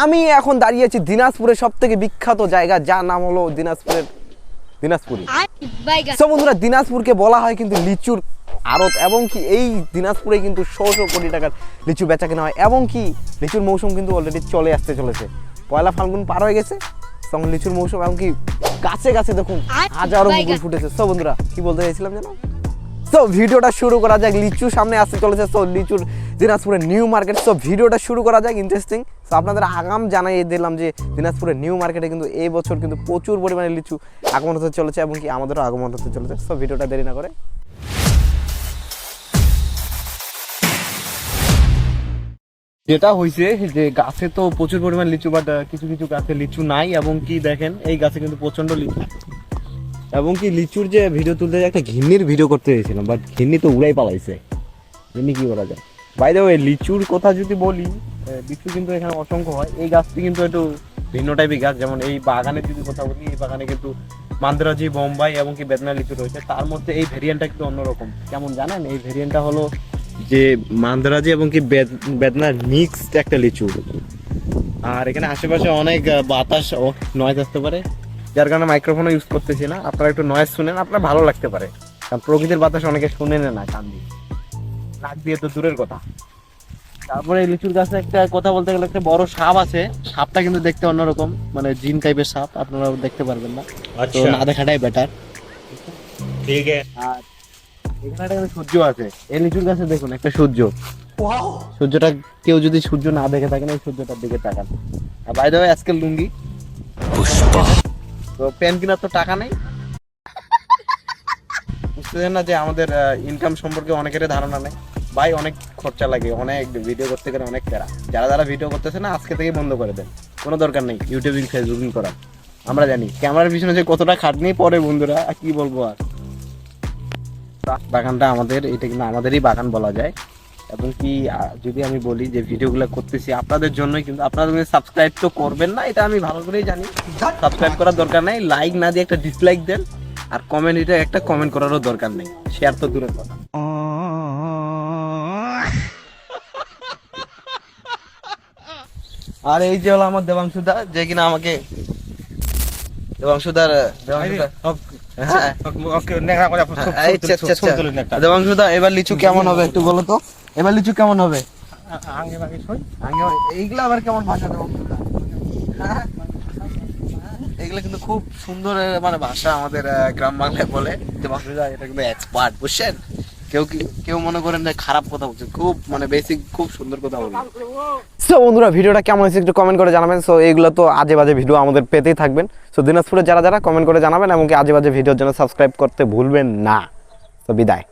আমি এখন দাঁড়িয়ে আছি দিনাজপুরের সব থেকে বিখ্যাত জায়গা যার নাম হলো দিনাজপুরের দিনাজপুরি সো বন্ধুরা দিনাজপুরকে বলা হয় কিন্তু লিচুর আড়ত এবং কি এই দিনাজপুরে কিন্তু শো শো কোটি টাকার লিচু বেচা কেনা হয় এবং কি লিচুর মৌসুম কিন্তু অলরেডি চলে আসতে চলেছে। পয়লা ফাল্গুন পার হয়ে গেছে তখন লিচুর মৌসুম এবং কি গাছে গাছে দেখুন হাজারো মুকুল ফুটেছে। সো বন্ধুরা কি বলতে চাইছিলাম জানো? তো ভিডিওটা শুরু করা যাক লিচু সামনে আসতে চলেছে তো লিচুর দিনাজপুরের নিউ মার্কেট। তো ভিডিওটা শুরু করা যাক ইন্টারেস্টিং তো আপনাদের আগাম জানাই দিলাম যে দিনাজপুরের নিউ মার্কেটে কিন্তু এই বছর কিন্তু প্রচুর পরিমাণে লিচু আগমন হতে চলেছে এবং কি আমাদেরও আগমন হতে চলেছে। তো ভিডিওটা দেরি না করে। যেটা হয়েছে যে গাছে তো প্রচুর পরিমাণ লিচু বাট কিছু কিছু গাছে লিচু নাই এবং কি দেখেন, এই গাছে কিন্তু প্রচণ্ড লিচু। এবং কি লিচুর যে ভিডিও তুলতে একটা ঘিন্নির ভিডিও করতে চেয়েছিলাম বাট ঘিন্নি তো উড়াই পালাইছে। ঘিন্নি কি করা যায়? বাইরে ওই লিচুর কথা যদি বলি লিচু কিন্তু এখানে অসংখ্য হয়। এই গাছটি কিন্তু একটু ভিন্ন টাইপের গাছ, যেমন এই বাগানের যদি কথা বলি, এই বাগানে কিন্তু মান্দ্রাজি, বোম্বাই এবং কি বেদনা লিচু রয়েছে। তার মধ্যে এই ভেরিয়েন্টটা কিন্তু অন্যরকম। কেমন জানেন? এই ভেরিয়েন্টটা হলো যে মান্দ্রাজি এবং কি বেদ- বেদনার মিক্সড একটা লিচু। আর এখানে আশেপাশে অনেক বাতাস নয়েজ আসতে পারে। যার কারণে মাইক্রোফোনও ইউজ করতেছি না। আপনারা একটু নয়েজ শুনেন, আপনার ভালো লাগতে পারে। কারণ প্রকৃতির বাতাস অনেকে শুনে নেয় না, কান দিয়ে। নাক দিয়ে তো দূরের কথা। তারপরে এই লিচুর গাছে একটা কথা বলতে গেলে একটা বড় সাপ আছে। সাপটা কিন্তু দেখতে অন্যরকম মানে জিন টাইপের সাপ আপনারা দেখতে পারবেন না। তো আচ্ছা। না দেখাটাই বেটার ঠিক আছে। আর এখানে একটা সূর্য আছে। এই লিচুর গাছে দেখুন একটা সূর্য। সূর্যটা কেউ যদি সূর্য না দেখে থাকেন এই সূর্যটার দিকে তাকান। আর বাইরে আজকে লুঙ্গি। তো প্যান কিনার তো টাকা নেই। বুঝতেছেন না যে আমাদের ইনকাম সম্পর্কে অনেকেরই ধারণা নেই। ভাই, অনেক খরচা লাগে, অনেক ভিডিও করতে গেলে অনেক প্যারা। যারা যারা ভিডিও করতেছে না, আজকে থেকে বন্ধ করে দেন। কোনো দরকার নেই ইউটিউবিং ফেসবুকিং করার আমরা জানি, ক্যামেরার পিছনে যে কতটা খাটনি পরে বন্ধুরা কি বলব আর। বাগানটা আমাদের, এটা কিন্তু আমাদেরই বাগান বলা যায়। এবং কি যদি আমি বলি যে ভিডিওগুলো করতেছি আপনাদের জন্যই, কিন্তু আপনারা যদি সাবস্ক্রাইব তো করবেন না, এটা আমি ভালো করেই জানি। সাবস্ক্রাইব করার দরকার নাই লাইক না দিয়ে একটা ডিসলাইক দেন, আর কমেন্ট এটা একটা কমেন্ট করারও দরকার নেই। শেয়ার তো দূরের কথা। আর এই যে হলো আমার দেবাংশুদা যে কিনা আমাকে দেবাংশুদার দেবাংশুদা। এবার লিচু কেমন হবে একটু বলো তো? এবার লিচু কেমন হবে? এইগুলা আবার কেমন ভাষা দেবাংশুদা? এগুলা কিন্তু খুব সুন্দর মানে ভাষা আমাদের গ্রাম বাংলায় বলে। দেবাংশুদা এটা কিন্তু এক্সপার্ট বুঝছেন? কেউ কি কেউ মনে করেন যে খারাপ কথা বলছে খুব মানে বেসিক খুব সুন্দর কথা বলে। সো বন্ধুরা, ভিডিওটা কেমন হয়েছে একটু কমেন্ট করে জানাবেন। সো এইগুলো তো আজে বাজে ভিডিও আমাদের পেতেই থাকবেন। সো দিনাজপুরে যারা যারা কমেন্ট করে জানাবেন এমনকি আজে বাজে ভিডিওর জন্য সাবস্ক্রাইব করতে ভুলবেন না। তো বিদায়।